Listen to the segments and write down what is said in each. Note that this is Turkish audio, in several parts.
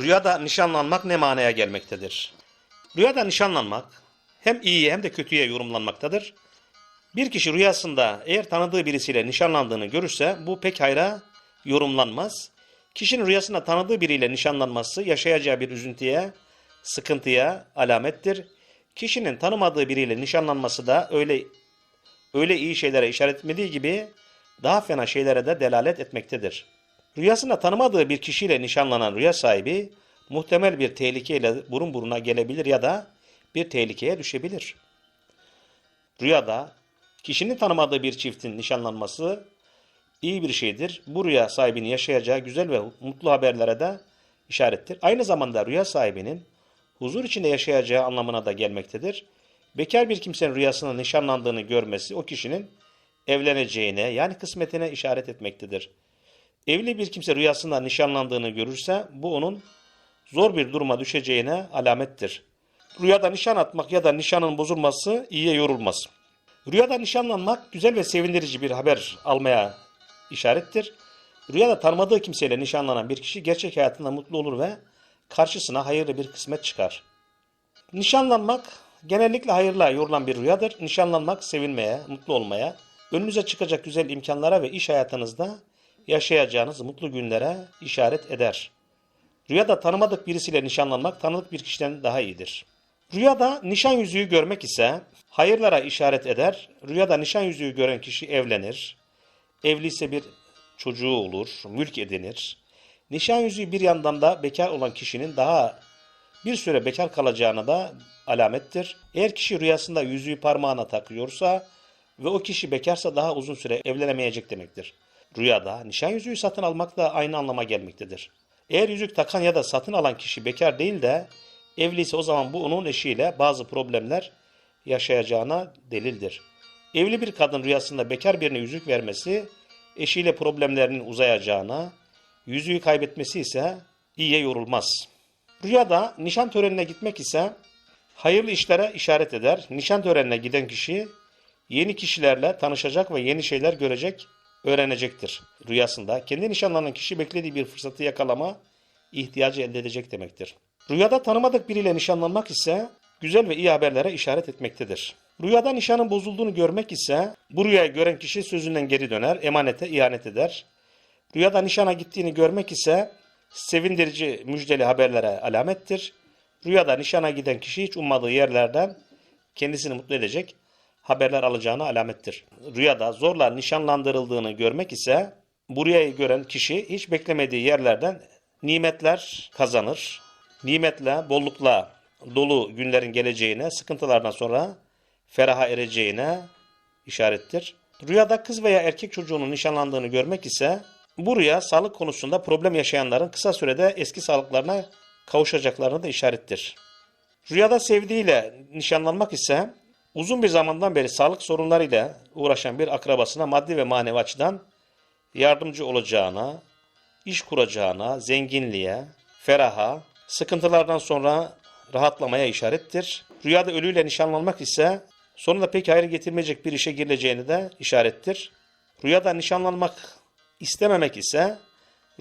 Rüyada nişanlanmak ne manaya gelmektedir? Rüyada nişanlanmak hem iyiye hem de kötüye yorumlanmaktadır. Bir kişi rüyasında eğer tanıdığı birisiyle nişanlandığını görürse bu pek hayra yorumlanmaz. Kişinin rüyasında tanıdığı biriyle nişanlanması yaşayacağı bir üzüntüye, sıkıntıya alamettir. Kişinin tanımadığı biriyle nişanlanması da öyle öyle iyi şeylere işaret etmediği gibi daha fena şeylere de delalet etmektedir. Rüyasında tanımadığı bir kişiyle nişanlanan rüya sahibi muhtemel bir tehlikeyle burun buruna gelebilir ya da bir tehlikeye düşebilir. Rüyada kişinin tanımadığı bir çiftin nişanlanması iyi bir şeydir. Bu rüya sahibinin yaşayacağı güzel ve mutlu haberlere de işarettir. Aynı zamanda rüya sahibinin huzur içinde yaşayacağı anlamına da gelmektedir. Bekar bir kimsenin rüyasında nişanlandığını görmesi o kişinin evleneceğine yani kısmetine işaret etmektedir. Evli bir kimse rüyasında nişanlandığını görürse bu onun zor bir duruma düşeceğine alamettir. Rüyada nişan atmak ya da nişanın bozulması iyiye yorulmaz. Rüyada nişanlanmak güzel ve sevindirici bir haber almaya işarettir. Rüyada tanımadığı kimseyle nişanlanan bir kişi gerçek hayatında mutlu olur ve karşısına hayırlı bir kısmet çıkar. Nişanlanmak genellikle hayırla yorulan bir rüyadır. Nişanlanmak sevinmeye, mutlu olmaya, önünüze çıkacak güzel imkanlara ve iş hayatınızda yaşayacağınız mutlu günlere işaret eder. Rüyada tanımadık birisiyle nişanlanmak tanıdık bir kişiden daha iyidir. Rüyada nişan yüzüğü görmek ise hayırlara işaret eder. Rüyada nişan yüzüğü gören kişi evlenir. Evliyse bir çocuğu olur, mülk edinir. Nişan yüzüğü bir yandan da bekar olan kişinin daha bir süre bekar kalacağına da alamettir. Eğer kişi rüyasında yüzüğü parmağına takıyorsa ve o kişi bekarsa daha uzun süre evlenemeyecek demektir. Rüyada nişan yüzüğü satın almak da aynı anlama gelmektedir. Eğer yüzük takan ya da satın alan kişi bekar değil de evliyse o zaman bu onun eşiyle bazı problemler yaşayacağına delildir. Evli bir kadın rüyasında bekar birine yüzük vermesi eşiyle problemlerinin uzayacağına, yüzüğü kaybetmesi ise iyiye yorulmaz. Rüyada nişan törenine gitmek ise hayırlı işlere işaret eder. Nişan törenine giden kişi yeni kişilerle tanışacak ve yeni şeyler görecek, öğrenecektir. Rüyasında kendi nişanlanan kişi beklediği bir fırsatı yakalama ihtiyacı elde edecek demektir. Rüyada tanımadık biriyle nişanlanmak ise güzel ve iyi haberlere işaret etmektedir. Rüyada nişanın bozulduğunu görmek ise bu rüyayı gören kişi sözünden geri döner, emanete ihanet eder. Rüyada nişana gittiğini görmek ise sevindirici müjdeli haberlere alamettir. Rüyada nişana giden kişi hiç ummadığı yerlerden kendisini mutlu edecek haberler alacağına alamettir. Rüyada zorla nişanlandırıldığını görmek ise bu rüyayı gören kişi hiç beklemediği yerlerden nimetler kazanır. Nimetle, bollukla dolu günlerin geleceğine, sıkıntılardan sonra feraha ereceğine işarettir. Rüyada kız veya erkek çocuğunun nişanlandığını görmek ise bu rüya sağlık konusunda problem yaşayanların kısa sürede eski sağlıklarına kavuşacaklarını da işarettir. Rüyada sevdiğiyle nişanlanmak ise uzun bir zamandan beri sağlık sorunlarıyla uğraşan bir akrabasına maddi ve manevi açıdan yardımcı olacağına, iş kuracağına, zenginliğe, feraha, sıkıntılardan sonra rahatlamaya işarettir. Rüyada ölüyle nişanlanmak ise sonunda pek hayır getirmeyecek bir işe girileceğini de işarettir. Rüyada nişanlanmak istememek ise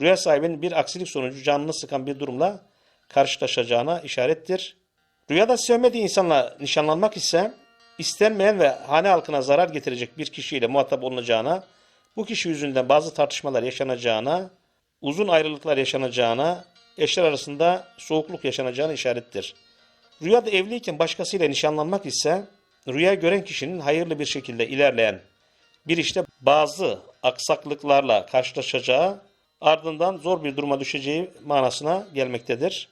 rüya sahibinin bir aksilik sonucu canını sıkan bir durumla karşılaşacağına işarettir. Rüyada sevmediği insanla nişanlanmak ise istenmeyen ve hane halkına zarar getirecek bir kişiyle muhatap olunacağına, bu kişi yüzünden bazı tartışmalar yaşanacağına, uzun ayrılıklar yaşanacağına, eşler arasında soğukluk yaşanacağına işarettir. Rüyada evliyken başkasıyla nişanlanmak ise rüya gören kişinin hayırlı bir şekilde ilerleyen bir işte bazı aksaklıklarla karşılaşacağı ardından zor bir duruma düşeceği manasına gelmektedir.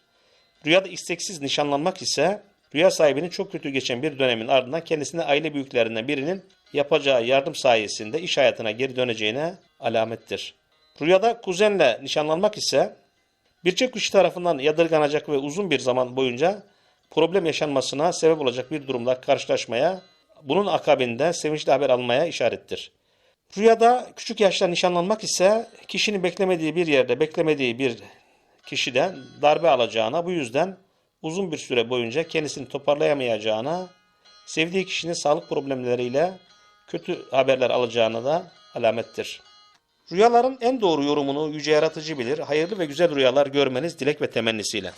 Rüyada isteksiz nişanlanmak ise rüya sahibinin çok kötü geçen bir dönemin ardından kendisine aile büyüklerinden birinin yapacağı yardım sayesinde iş hayatına geri döneceğine alamettir. Rüyada kuzenle nişanlanmak ise birçok kişi tarafından yadırganacak ve uzun bir zaman boyunca problem yaşanmasına sebep olacak bir durumla karşılaşmaya, bunun akabinde sevinçli haber almaya işarettir. Rüyada küçük yaşta nişanlanmak ise kişinin beklemediği bir yerde, beklemediği bir kişiden darbe alacağına, bu yüzden uzun bir süre boyunca kendisini toparlayamayacağına, sevdiği kişinin sağlık problemleriyle kötü haberler alacağına da alamettir. Rüyaların en doğru yorumunu yüce yaratıcı bilir. Hayırlı ve güzel rüyalar görmeniz dilek ve temennisiyle.